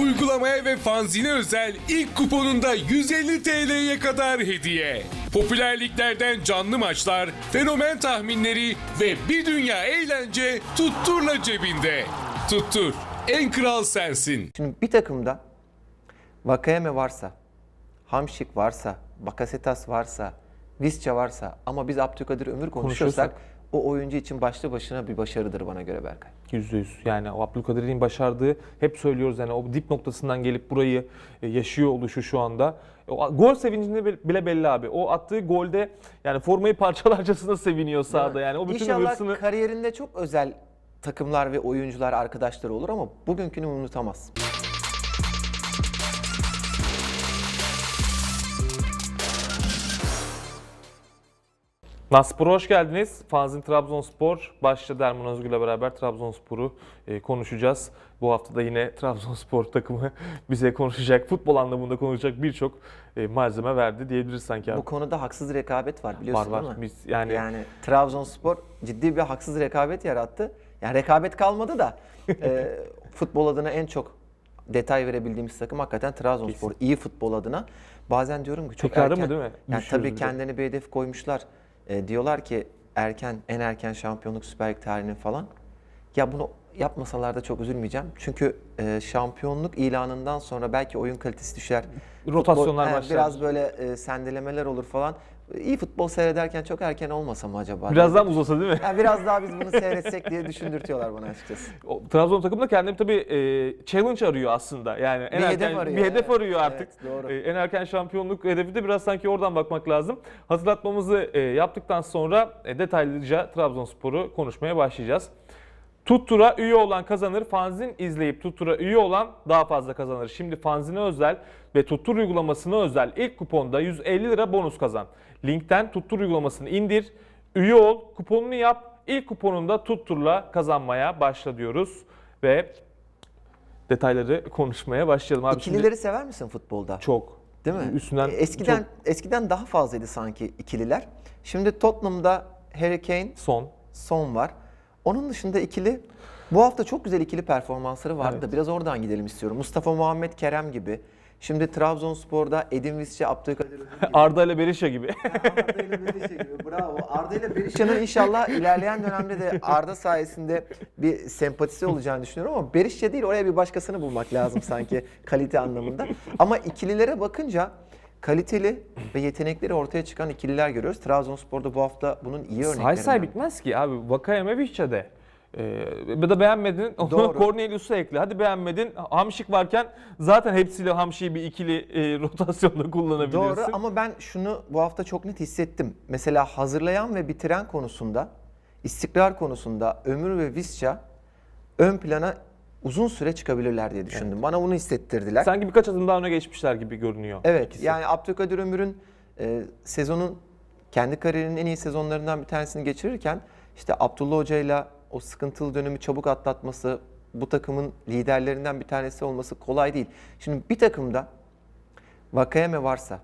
Uygulamaya ve fanzine özel ilk kuponunda 150 TL'ye kadar hediye. Popülerliklerden canlı maçlar, fenomen tahminleri ve bir dünya eğlence Tuttur'la cebinde. Tuttur, en kral sensin. Şimdi bir takımda Vakayeme varsa, Hamşik varsa, Bakasetas varsa, Visca varsa ama biz Abdülkadir Ömür konuşuyorsak Konuşuyorsak. O oyuncu için başlı başına bir başarıdır bana göre Berkay. Yüzde yüz. Yani o Abdülkadir'in başardığı hep söylüyoruz yani o dip noktasından gelip burayı e, yaşıyor oluşu şu anda. O, gol sevincinde bile belli abi. O attığı golde yani formayı parçalarcasına seviniyor sahada yani. O bütün İnşallah hırsını kariyerinde çok özel takımlar ve oyuncular arkadaşları olur ama bugünkünü unutamaz. Naspor'a hoş geldiniz. Fanzin Trabzonspor başladı Erman Özgür'le beraber Trabzonspor'u e, konuşacağız. Bu hafta da yine Trabzonspor takımı bize konuşacak, futbol anlamında konuşacak birçok e, malzeme verdi diyebiliriz sanki abi. Bu konuda haksız rekabet var biliyorsun Var var. değil mi? Biz yani, Yani Trabzonspor ciddi bir haksız rekabet yarattı. Yani rekabet kalmadı da e, futbol adına en çok detay verebildiğimiz takım hakikaten Trabzonspor. İyi futbol adına. Bazen diyorum ki çok Tekrarı erken. mı değil mi? Yani Düşüyoruz tabii kendilerine bir hedef koymuşlar. E, diyorlar ki erken en erken şampiyonluk Süper Lig tarihinin falan. Ya bunu yapmasalar da çok üzülmeyeceğim. Çünkü e, şampiyonluk ilanından sonra belki oyun kalitesi düşer. Rotasyonlar Futbol- başlar. Biraz böyle e, sendelemeler olur falan. İyi futbol seyrederken çok erken olmasa mı acaba? biraz daha mı uzasa değil mi? Ya biraz daha biz bunu seyretsek diye düşündürtüyorlar bana açıkçası. O, Trabzon takımı da kendini tabii e, challenge arıyor aslında. Yani en Bir erken hedef arıyor, bir hedef evet. arıyor artık. Evet, doğru. E, en erken şampiyonluk hedefi de biraz sanki oradan bakmak lazım. Hatırlatmamızı e, yaptıktan sonra e, detaylıca Trabzonspor'u konuşmaya başlayacağız. Tuttur'a üye olan kazanır. Fanzin izleyip Tuttur'a üye olan daha fazla kazanır. Şimdi Fanzin'e özel ve Tuttur uygulamasına özel ilk kuponda 150 lira bonus kazan. Linkten Tuttur uygulamasını indir, üye ol, kuponunu yap. İlk kuponunda Tuttur'la kazanmaya başla diyoruz ve detayları konuşmaya başlayalım. Abi şimdi İkilileri sever misin futbolda? çok Değil mi? Üstünden E, eskiden çok eskiden daha fazlaydı sanki ikililer. Şimdi Tottenham'da Harry Kane, son. Son var. Onun dışında ikili bu hafta çok güzel ikili performansları vardı da Evet. biraz oradan gidelim istiyorum. Mustafa Muhammed Kerem gibi. Şimdi Trabzonspor'da Edin Visca, Abdülkadir Ömür gibi. Arda ile Berisha gibi. Arda ile Berisha gibi. Bravo. Arda ile Berisha'nın inşallah ilerleyen dönemde de Arda sayesinde bir sempatisi olacağını düşünüyorum ama Berisha değil oraya bir başkasını bulmak lazım sanki kalite anlamında. Ama ikililere bakınca kaliteli ve yetenekleri ortaya çıkan ikililer görüyoruz. Trabzonspor'da bu hafta bunun iyi Say örneklerinden. say bitmez ki abi. Vakayeme Vişça'de. Ee, ya da beğenmedin, onu Doğru. Cornelius'u ekle. Hadi beğenmedin, Hamşik varken zaten hepsiyle Hamşik'i bir ikili e, rotasyonda kullanabilirsin. Doğru ama ben şunu bu hafta çok net hissettim. Mesela hazırlayan ve bitiren konusunda, istikrar konusunda Ömür ve Visca ön plana uzun süre çıkabilirler diye düşündüm. Bana bunu hissettirdiler. Sanki birkaç adım daha öne geçmişler gibi görünüyor. evet ikisi. yani Abdülkadir Ömür'ün e, sezonun kendi kariyerinin en iyi sezonlarından bir tanesini geçirirken işte Abdullah Hoca ile o sıkıntılı dönemi çabuk atlatması, bu takımın liderlerinden bir tanesi olması kolay değil. Şimdi bir takımda Vakayeme varsa,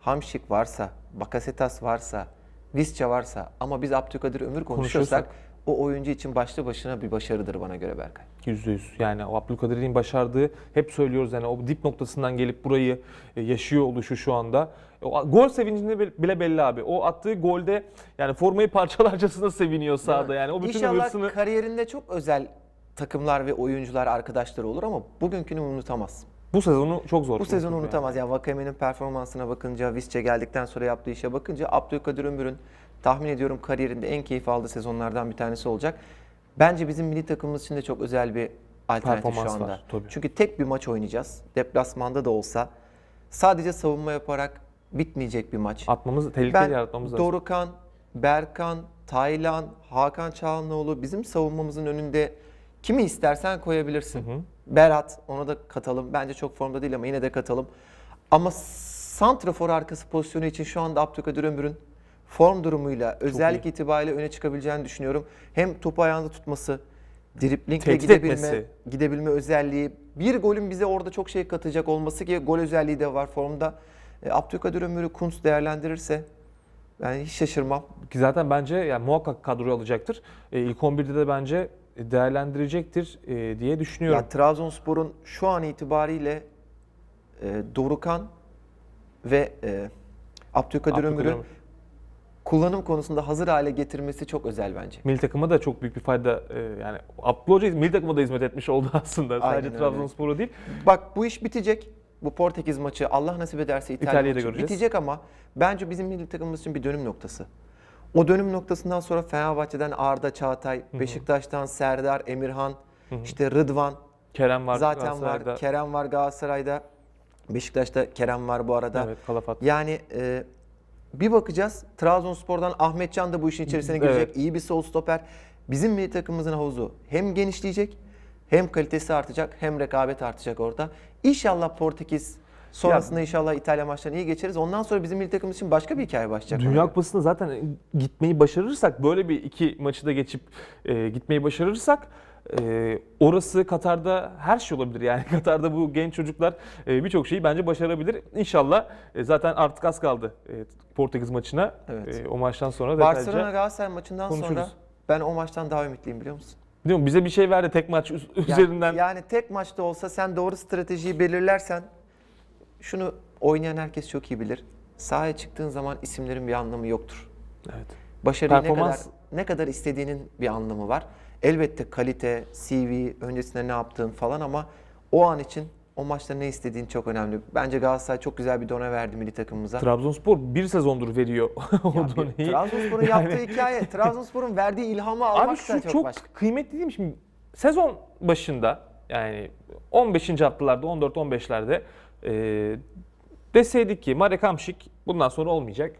Hamşik varsa, Bakasetas varsa, Visca varsa ama biz Abdülkadir Ömür konuşuyorsak Konuşuyorsak. O oyuncu için başlı başına bir başarıdır bana göre Berkay. Yüzde yüz. Yani o Abdülkadir'in başardığı hep söylüyoruz yani o dip noktasından gelip burayı e, yaşıyor oluşu şu anda. O, gol sevincinde bile belli abi. O attığı golde yani formayı parçalarcasına seviniyor sahada yani. O bütün İnşallah hırsını kariyerinde çok özel takımlar ve oyuncular arkadaşları olur ama bugünkünü unutamaz. bu sezonu çok zor. Bu sezonu unutmak yani. unutamaz. Yani Vakame'nin performansına bakınca, Visca geldikten sonra yaptığı işe bakınca Abdülkadir Ömür'ün tahmin ediyorum kariyerinde en keyif aldığı sezonlardan bir tanesi olacak. Bence bizim milli takımımız için de çok özel bir alternatif şu anda. var, tabii. Çünkü tek bir maç oynayacağız. Deplasmanda da olsa sadece savunma yaparak bitmeyecek bir maç. Atmamız, tehlike Ben yaratmamız lazım. Dorukan, Berkan, Taylan, Hakan Çağlanoğlu bizim savunmamızın önünde kimi istersen koyabilirsin. Berat onu da katalım. Bence çok formda değil ama yine de katalım. Ama santrafor arkası pozisyonu için şu anda Abdülkadir Ömür'ün form durumuyla özellik itibariyle öne çıkabileceğini düşünüyorum. Hem topu ayağında tutması, driplingle gidebilme, etmesi. gidebilme özelliği, bir golün bize orada çok şey katacak olması ki gol özelliği de var formda. E, Abdülkadir Ömür'ü Kuntz değerlendirirse ben hiç şaşırmam. Ki zaten bence yani muhakkak kadroya alacaktır. E, ilk 11'de de bence değerlendirecektir e, diye düşünüyorum. Ya Trabzonspor'un şu an itibariyle e, Dorukan ve e, Abdülkadir Abdülkadir Ömür'ü Ömür. Kullanım konusunda hazır hale getirmesi çok özel bence. Milli takıma da çok büyük bir fayda e, yani Abdullah Hoca milli takıma da hizmet etmiş oldu aslında. Aynen Sadece. Trabzonspor'a değil. Bak bu iş bitecek. Bu Portekiz maçı Allah nasip ederse İtalya İtalya'da maçı göreceğiz. bitecek ama bence bizim milli takımımız için bir dönüm noktası. O dönüm noktasından sonra Fenerbahçe'den Arda Çağatay, Beşiktaş'tan Serdar, Emirhan, işte Rıdvan Kerem var zaten var. Kerem var Galatasaray'da. Beşiktaş'ta Kerem var bu arada. Evet, Kalafat. Yani e, bir bakacağız. Trabzonspor'dan Ahmetcan da bu işin içerisine girecek. Evet. İyi bir sol stoper. Bizim milli takımımızın havuzu hem genişleyecek hem kalitesi artacak hem rekabet artacak orada. İnşallah Portekiz sonrasında inşallah İtalya maçlarını iyi geçeriz. Ondan sonra bizim milli takımımız için başka bir hikaye başlayacak. Dünya Kupası'na zaten gitmeyi başarırsak böyle bir iki maçı da geçip e, gitmeyi başarırsak e, orası Katar'da her şey olabilir. Yani Katar'da bu genç çocuklar e, birçok şeyi bence başarabilir. İnşallah e, zaten artık az kaldı e, Portekiz maçına. Evet. E, o maçtan sonra Barcelona. Galatasaray maçından sonra konuşuruz. ben o maçtan daha ümitliyim biliyor musun? Değil mi? Bize bir şey verdi tek maç Yani- üzerinden. Yani tek maçta olsa sen doğru stratejiyi belirlersen şunu oynayan herkes çok iyi bilir. Sahaya çıktığın zaman isimlerin bir anlamı yoktur. Evet. Başarıyı ne kadar Performans- ne kadar istediğinin bir anlamı var. Elbette kalite, CV, öncesinde ne yaptığın falan ama o an için o maçta ne istediğin çok önemli. Bence Galatasaray çok güzel bir dona verdi milli takımımıza. Trabzonspor bir sezondur veriyor o Ya doneyi. Trabzonspor'un yaptığı hikaye, Trabzonspor'un verdiği ilhamı almak Abi şu çok, çok, başka. kıymetli değil mi? Şimdi sezon başında yani 15. haftalarda 14-15'lerde e, deseydik ki Marek Hamšík bundan sonra olmayacak.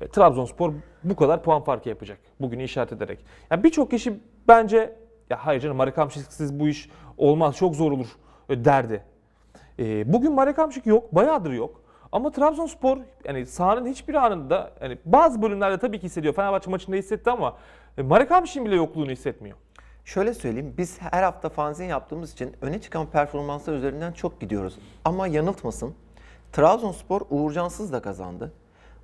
E, Trabzonspor bu kadar puan farkı yapacak. Bugünü işaret ederek. Yani birçok kişi bence ya hayır canım Marek Hamšík'siz bu iş olmaz çok zor olur e, derdi. E, bugün Marek Hamšík yok. Bayağıdır yok. Ama Trabzonspor yani sahanın hiçbir anında yani bazı bölümlerde tabii ki hissediyor. Fenerbahçe maçında hissetti ama e, Marek Hamšík'in bile yokluğunu hissetmiyor. Şöyle söyleyeyim, biz her hafta fanzin yaptığımız için öne çıkan performanslar üzerinden çok gidiyoruz. Ama yanıltmasın, Trabzonspor Uğurcansız da kazandı.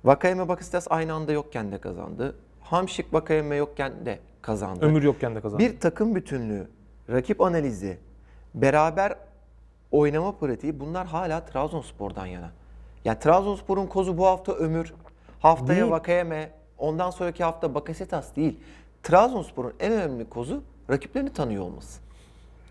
Vakayeme Bakistas aynı anda yokken de kazandı. Hamşik Vakayeme yokken de kazandı. Ömür yokken de kazandı. Bir takım bütünlüğü, rakip analizi, beraber oynama pratiği bunlar hala Trabzonspor'dan yana. Yani Trabzonspor'un kozu bu hafta Ömür, haftaya Değil. Vakayeme, ondan sonraki hafta Bakasetas değil. Trabzonspor'un en önemli kozu rakiplerini tanıyor olması.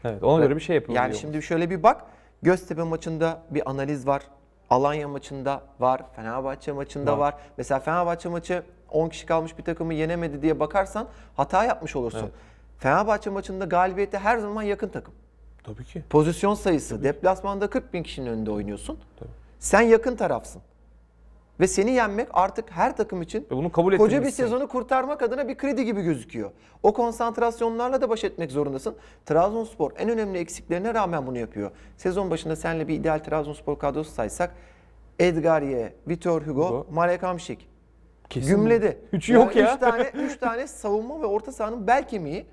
Evet, ona göre bir şey yapılıyor. Yani şimdi şöyle bir bak. Göztepe maçında bir analiz var. Alanya maçında var. Fenerbahçe maçında Var. var. Mesela Fenerbahçe maçı 10 kişi kalmış bir takımı yenemedi diye bakarsan hata yapmış olursun. Evet. Fenerbahçe maçında galibiyete her zaman yakın takım. Tabii ki. Pozisyon sayısı. Deplasmanda 40 bin kişinin önünde oynuyorsun. Tabii. Sen yakın tarafsın. Ve seni yenmek artık her takım için Ve bunu kabul koca bir sezonu kurtarmak adına bir kredi gibi gözüküyor. O konsantrasyonlarla da baş etmek zorundasın. Trabzonspor en önemli eksiklerine rağmen bunu yapıyor. Sezon başında senle bir ideal Trabzonspor kadrosu saysak Edgarye, Vitor Hugo, Hugo. Marek Hamšík. Kesin Gümledi. Üçü yok Yani ya. Üç tane, üç tane savunma ve orta sahanın bel kemiği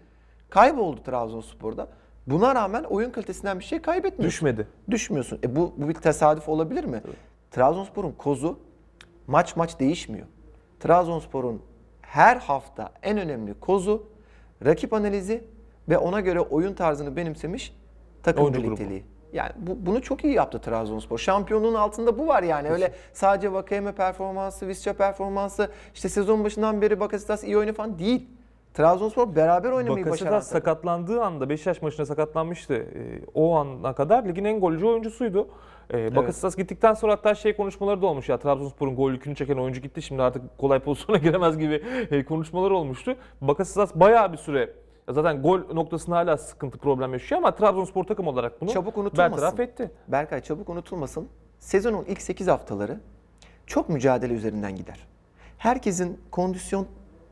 kayboldu Trabzonspor'da. Buna rağmen oyun kalitesinden bir şey kaybetmiyorsun Düşmedi. düşmüyorsun. E bu, bu bir tesadüf olabilir mi? Trabzonspor'un kozu maç maç değişmiyor. Trabzonspor'un her hafta en önemli kozu rakip analizi ve ona göre oyun tarzını benimsemiş takım Oyuncu grubu. Yani bu, bunu çok iyi yaptı Trabzonspor. Şampiyonluğun altında bu var yani. Öyle sadece Vakayeme performansı, Visca performansı, işte sezon başından beri Bakasitas iyi oynuyor falan değil. Trabzonspor beraber oynamayı başaran Bakasetas takım. sakatlandığı anda Beşiktaş maçında sakatlanmıştı. Ee, o ana kadar ligin en golcü oyuncusuydu. Ee, Bakasetas gittikten sonra hatta şey konuşmaları da olmuş ya Trabzonspor'un gol yükünü çeken oyuncu gitti. Şimdi artık kolay pozisyona giremez gibi e, konuşmalar olmuştu. Bakasetas bayağı bir süre zaten gol noktasında hala sıkıntı problem yaşıyor ama Trabzonspor takım olarak bunu Çabuk unutulmasın. bertaraf etti. Berkay çabuk unutulmasın. Sezonun ilk 8 haftaları çok mücadele üzerinden gider. Herkesin kondisyon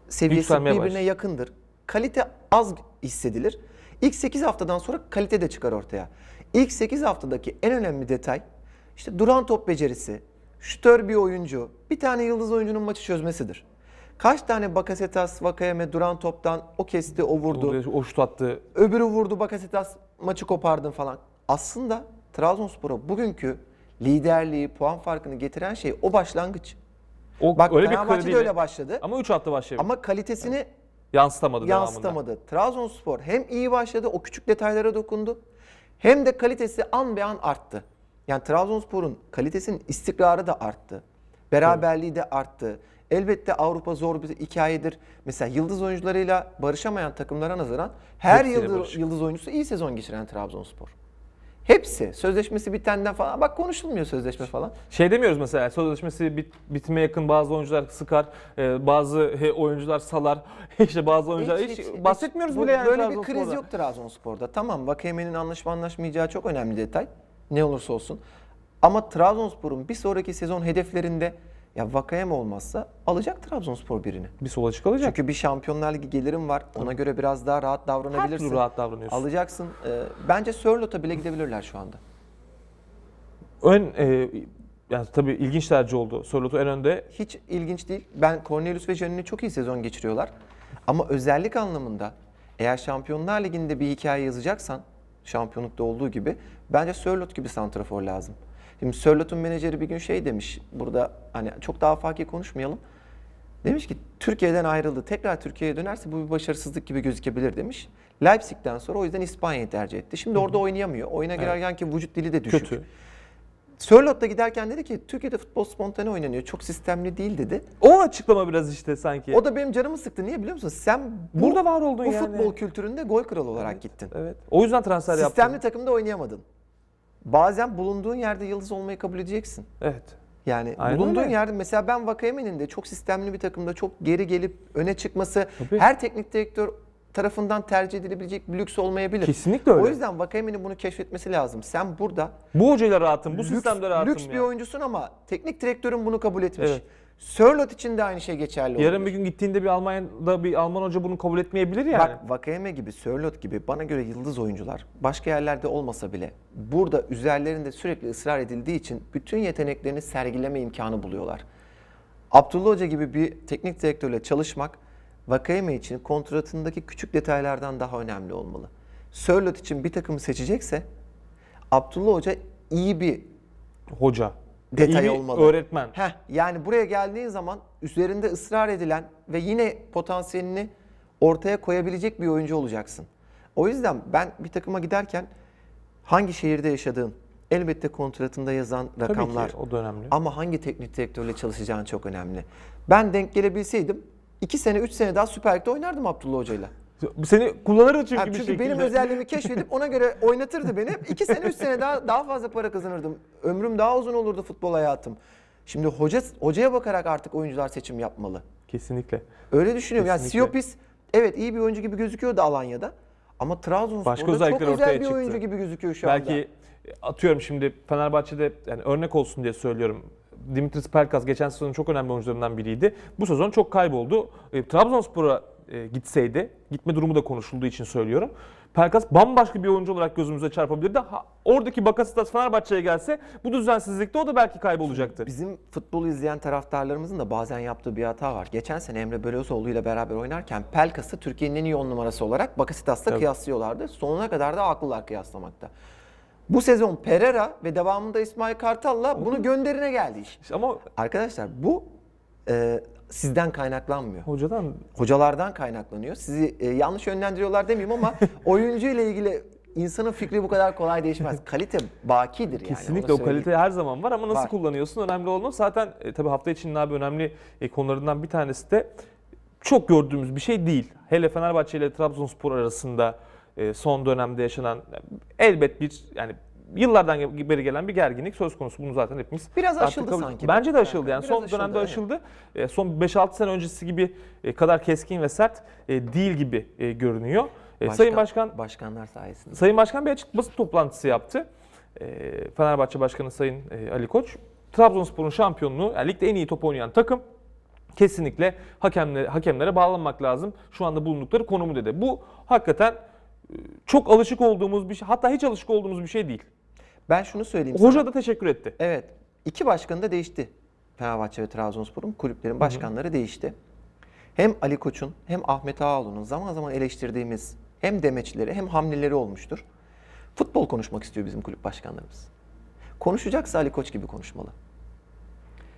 seviyesi Yükselmeye birbirine başlar. yakındır. Kalite az hissedilir. İlk 8 haftadan sonra kalite de çıkar ortaya. İlk 8 haftadaki en önemli detay işte duran top becerisi, şütör bir oyuncu, bir tane yıldız oyuncunun maçı çözmesidir. Kaç tane Bakasetas, Vakayeme duran toptan o kesti, o vurdu. O şut attı. Öbürü vurdu Bakasetas maçı kopardın falan. Aslında Trabzonspor'a bugünkü liderliği, puan farkını getiren şey o başlangıç. O Bak öyle bir Fenerbahçe de öyle başladı. Ama, Ama 3 attı başlayabilir. kalitesini yansıtamadı devamında. yansıtamadı. Trabzonspor hem iyi başladı, o küçük detaylara dokundu. Hem de kalitesi an be an arttı. Yani Trabzonspor'un kalitesinin istikrarı da arttı. Beraberliği de arttı. Elbette Avrupa zor bir hikayedir. Mesela yıldız oyuncularıyla barışamayan takımlara nazaran her Hepsiyle yıldız, barışık. yıldız oyuncusu iyi sezon geçiren Trabzonspor. Hepsi. Sözleşmesi bitenden falan. Bak konuşulmuyor sözleşme falan. Şey demiyoruz mesela sözleşmesi bit, bitime yakın bazı oyuncular sıkar, e, bazı he, oyuncular salar, işte bazı oyuncular hiç, bahsetmiyoruz bu- bile yani Böyle bir Trabzonspor'da. kriz yok Trabzonspor'da. Tamam Vakayeme'nin anlaşma anlaşmayacağı çok önemli detay. Ne olursa olsun. Ama Trabzonspor'un bir sonraki sezon hedeflerinde ya Vakayeme olmazsa alacak Trabzonspor birini. Bir sola çıkılacak. Çünkü bir Şampiyonlar Ligi gelirim var. Ona göre biraz daha rahat Her davranabilirsin. türlü rahat davranıyorsun. Alacaksın. Ee, bence Sörlot'a bile gidebilirler şu anda. Ön e, yani tabii ilginç tercih oldu. Sörlot'u en önde Hiç ilginç değil. Ben Cornelius ve Canini çok iyi sezon geçiriyorlar. Ama özellik anlamında eğer Şampiyonlar Ligi'nde bir hikaye yazacaksan şampiyonlukta olduğu gibi bence Sörlot gibi santrafor lazım. Şimdi Sörlot'un menajeri bir gün şey demiş. Burada hani çok daha fakir konuşmayalım. Demiş ki Türkiye'den ayrıldı. Tekrar Türkiye'ye dönerse bu bir başarısızlık gibi gözükebilir demiş. Leipzig'ten sonra o yüzden İspanya'yı tercih etti. Şimdi orada oynayamıyor. Oyuna girerken ki vücut dili de düşük. kötü. Sörlot da giderken dedi ki Türkiye'de futbol spontane oynanıyor. Çok sistemli değil dedi. O açıklama biraz işte sanki. O da benim canımı sıktı. Niye biliyor musun? Sen bu, Burada var oldun bu yani. futbol kültüründe gol kralı olarak gittin. Evet. O yüzden transfer Sistemli yaptım. takımda oynayamadın. Bazen bulunduğun yerde yıldız olmayı kabul edeceksin. Evet. Yani Aynen bulunduğun öyle. yerde mesela ben Vakayeme'nin de çok sistemli bir takımda çok geri gelip öne çıkması Tabii. her teknik direktör tarafından tercih edilebilecek bir lüks olmayabilir. Kesinlikle öyle. O yüzden Vakayeme'nin bunu keşfetmesi lazım. Sen burada Bu hocayla rahatım, bu lüks, sistemde rahatım lüks bir ya. oyuncusun ama teknik direktörün bunu kabul etmiş. Evet. Sörlot için de aynı şey geçerli Yarın olabilir. bir gün gittiğinde bir Almanya'da bir Alman hoca bunu kabul etmeyebilir yani. Bak Vakayeme gibi, Sörlot gibi bana göre yıldız oyuncular başka yerlerde olmasa bile burada üzerlerinde sürekli ısrar edildiği için bütün yeteneklerini sergileme imkanı buluyorlar. Abdullah Hoca gibi bir teknik direktörle çalışmak Vakayeme için kontratındaki küçük detaylardan daha önemli olmalı. Sörlot için bir takımı seçecekse Abdullah Hoca iyi bir Hoca. Detay İyi bir olmalı. öğretmen. Heh, yani buraya geldiğin zaman üzerinde ısrar edilen ve yine potansiyelini ortaya koyabilecek bir oyuncu olacaksın. O yüzden ben bir takıma giderken hangi şehirde yaşadığın, elbette kontratında yazan rakamlar Tabii ki o da önemli. ama hangi teknik direktörle çalışacağın çok önemli. Ben denk gelebilseydim 2 sene 3 sene daha Süper Lig'de oynardım Abdullah Hoca'yla. Seni kullanırdı çünkü Ha, bir çünkü şekilde. benim özelliğimi keşfedip ona göre oynatırdı beni. 2 sene 3 sene daha daha fazla para kazanırdım. Ömrüm daha uzun olurdu futbol hayatım. Şimdi hoca hocaya bakarak artık oyuncular seçim yapmalı. Kesinlikle. Öyle düşünüyorum. Yani Kesinlikle. Siopis evet iyi bir oyuncu gibi gözüküyordu Alanya'da. Ama Trabzonspor'da Başka çok özel ortaya bir çıktı. oyuncu gibi gözüküyor şu anda. Belki atıyorum şimdi Fenerbahçe'de yani örnek olsun diye söylüyorum. Dimitris Pelkas geçen sezonun çok önemli oyuncularından biriydi. Bu sezon çok kayboldu. E, Trabzonspor'a e, gitseydi, gitme durumu da konuşulduğu için söylüyorum. Pelkas bambaşka bir oyuncu olarak gözümüze çarpabilirdi. Ha, oradaki Bakasitas Fenerbahçe'ye gelse bu düzensizlikte o da belki kaybolacaktı. Bizim futbolu izleyen taraftarlarımızın da bazen yaptığı bir hata var. Geçen sene Emre Belözoğlu ile beraber oynarken Pelkas'ı Türkiye'nin en iyi on numarası olarak Bakasitas'la Evet. kıyaslıyorlardı. Sonuna kadar da haklılar kıyaslamakta. Bu sezon Pereira ve devamında İsmail Kartal'la bunu gönderine geldi iş. İşte ama Arkadaşlar bu e, sizden kaynaklanmıyor. hocadan Hocalardan kaynaklanıyor. Sizi e, yanlış yönlendiriyorlar demeyeyim ama oyuncu ile ilgili insanın fikri bu kadar kolay değişmez. Kalite bakidir yani. Kesinlikle o kalite her zaman var ama nasıl Var. kullanıyorsun önemli olan. Zaten e, tabii hafta içinin abi önemli e, konularından bir tanesi de çok gördüğümüz bir şey değil. Hele Fenerbahçe ile Trabzonspor arasında e, son dönemde yaşanan elbet bir yani yıllardan beri gelen bir gerginlik söz konusu. Bunu zaten hepimiz Biraz aşıldı kabul- sanki. Bence de aşıldı. Yani Biraz son aşıldı, dönemde evet. aşıldı. E, son 5-6 sene öncesi gibi e, kadar keskin ve sert e, değil gibi e, görünüyor. E, Sayın Başkan Başkanlar sayesinde. Sayın Başkan bir açık basın toplantısı yaptı. Fenerbahçe Başkanı Sayın e, Ali Koç. Trabzonspor'un şampiyonluğu, yani ligde en iyi top oynayan takım kesinlikle hakemlere, hakemlere bağlanmak lazım. Şu anda bulundukları konumu dedi. Bu hakikaten çok alışık olduğumuz bir şey, hatta hiç alışık olduğumuz bir şey değil. Ben şunu söyleyeyim sana. Hoca da teşekkür etti. Evet. iki başkanı da değişti. Fenerbahçe ve Trabzonspor'un kulüplerin başkanları değişti. Hem Ali Koç'un hem Ahmet Ağaoğlu'nun zaman zaman eleştirdiğimiz hem demeçleri hem hamleleri olmuştur. Futbol konuşmak istiyor bizim kulüp başkanlarımız. Konuşacaksa Ali Koç gibi konuşmalı.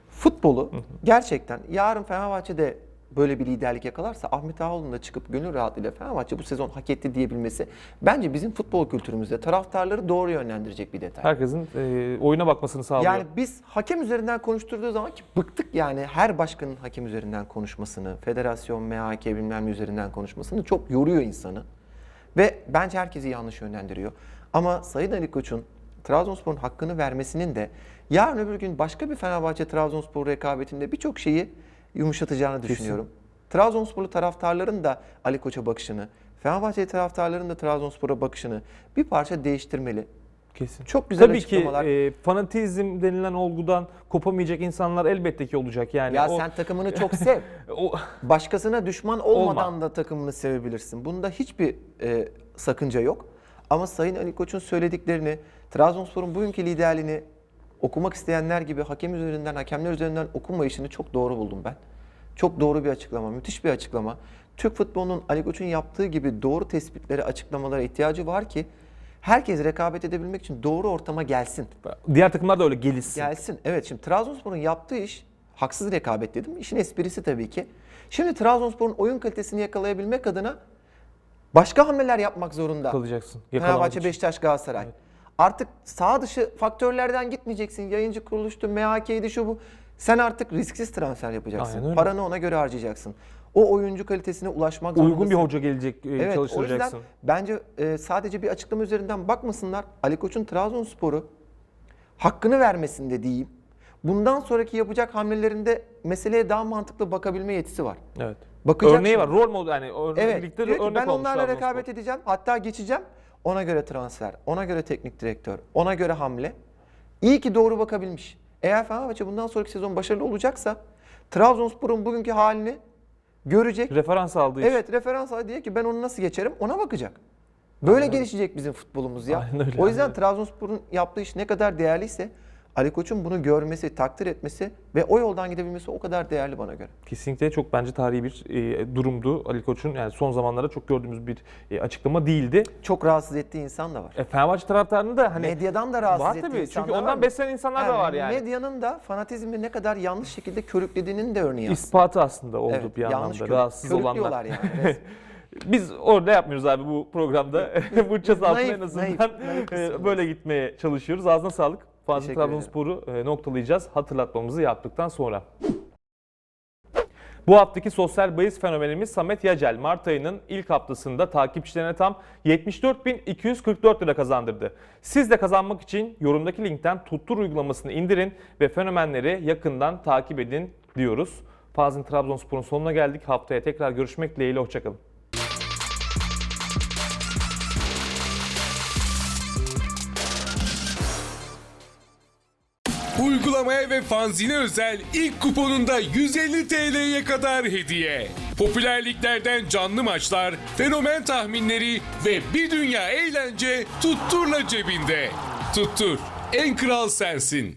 Futbolu gerçekten yarın Fenerbahçe'de böyle bir liderlik yakalarsa Ahmet Ağaoğlu'nun da çıkıp gönül rahatlığıyla Fenerbahçe bu sezon hak etti diyebilmesi bence bizim futbol kültürümüzde taraftarları doğru yönlendirecek bir detay. Herkesin e, oyuna bakmasını sağlıyor. Yani biz hakem üzerinden konuşturduğu zaman ki bıktık yani her başkanın hakem üzerinden konuşmasını, federasyon, MHK bilmem üzerinden konuşmasını çok yoruyor insanı. Ve bence herkesi yanlış yönlendiriyor. Ama Sayın Ali Koç'un Trabzonspor'un hakkını vermesinin de yarın öbür gün başka bir Fenerbahçe Trabzonspor rekabetinde birçok şeyi yumuşatacağını düşünüyorum. Trabzonsporlu taraftarların da Ali Koç'a bakışını, Fenerbahçe taraftarların da Trabzonspor'a bakışını bir parça değiştirmeli. Kesin. Çok güzel Tabii ki açıklamalar. e, fanatizm denilen olgudan kopamayacak insanlar elbette ki olacak. Yani ya o, sen takımını çok sev. o Başkasına düşman olmadan Olma. da takımını sevebilirsin. Bunda hiçbir e, sakınca yok. Ama Sayın Ali Koç'un söylediklerini, Trabzonspor'un bugünkü liderliğini okumak isteyenler gibi hakem üzerinden, hakemler üzerinden okunmayışını çok doğru buldum ben. Çok doğru bir açıklama, müthiş bir açıklama. Türk futbolunun Ali Koç'un yaptığı gibi doğru tespitlere, açıklamalara ihtiyacı var ki herkes rekabet edebilmek için doğru ortama gelsin. diğer takımlar da öyle gelişsin. Gelsin. Evet şimdi Trabzonspor'un yaptığı iş haksız rekabet dedim. İşin esprisi tabii ki. Şimdi Trabzonspor'un oyun kalitesini yakalayabilmek adına başka hamleler yapmak zorunda. Kalacaksın. Fenerbahçe. Beşiktaş, Galatasaray. Artık sağ dışı faktörlerden gitmeyeceksin. Yayıncı kuruluştu, MHK'ydi şu bu. Sen artık risksiz transfer yapacaksın. Paranı ona göre harcayacaksın. O oyuncu kalitesine ulaşmak zorundasın. Uygun bir hoca gelecek, e, Evet, o yüzden çalıştıracaksın. bence e, sadece bir açıklama üzerinden bakmasınlar. Ali Koç'un Trabzonspor'u hakkını vermesinde diyeyim. Bundan sonraki yapacak hamlelerinde meseleye daha mantıklı bakabilme yetisi var. Evet. Bakacak Örneği şimdi. var. Rol model yani örnek Evet. birlikte örnek ben onlarla rekabet edeceğim. Hatta geçeceğim. Ona göre transfer, ona göre teknik direktör, ona göre hamle. İyi ki doğru bakabilmiş. Eğer Fenerbahçe bundan sonraki sezon başarılı olacaksa Trabzonspor'un bugünkü halini görecek. Referans aldığı için. Evet referans al diye ki ben onu nasıl geçerim ona bakacak. Böyle gelişecek bizim futbolumuz ya. Aynen öyle, o yüzden aynen. Trabzonspor'un yaptığı iş ne kadar değerliyse Ali Koç'un bunu görmesi, takdir etmesi ve o yoldan gidebilmesi o kadar değerli bana göre. Kesinlikle çok bence tarihi bir e, durumdu Ali Koç'un. Yani son zamanlarda çok gördüğümüz bir e, açıklama değildi. Çok rahatsız ettiği insan da var. E, Fenerbahçe taraftarını da hani Medyadan da rahatsız var ettiği tabii. insanlar Çünkü ondan var. beslenen insanlar da Ha, var yani. Medyanın da fanatizmi ne kadar yanlış şekilde körüklediğinin de örneği aslında. İspatı aslında oldu Evet, bir anlamda. körük- Rahatsız olanlar. yani. Biz orada yapmıyoruz abi bu programda. bu çatı altında en azından naif, naif e, böyle gitmeye çalışıyoruz. Ağzına sağlık. Fazla Teşekkür. Trabzonspor'u e, noktalayacağız hatırlatmamızı yaptıktan sonra. Bu haftaki sosyal bahis fenomenimiz Samet Yacel Mart ayının ilk haftasında takipçilerine tam 74.244 lira kazandırdı. Siz de kazanmak için yorumdaki linkten tuttur uygulamasını indirin ve fenomenleri yakından takip edin diyoruz. Fazıl Trabzonspor'un sonuna geldik. Haftaya tekrar görüşmek dileğiyle. Hoşçakalın. Uygulamaya ve fanzine özel ilk kuponunda 150 TL'ye kadar hediye. Popülerliklerden canlı maçlar, fenomen tahminleri ve bir dünya eğlence tutturla cebinde. Tuttur, en kral sensin.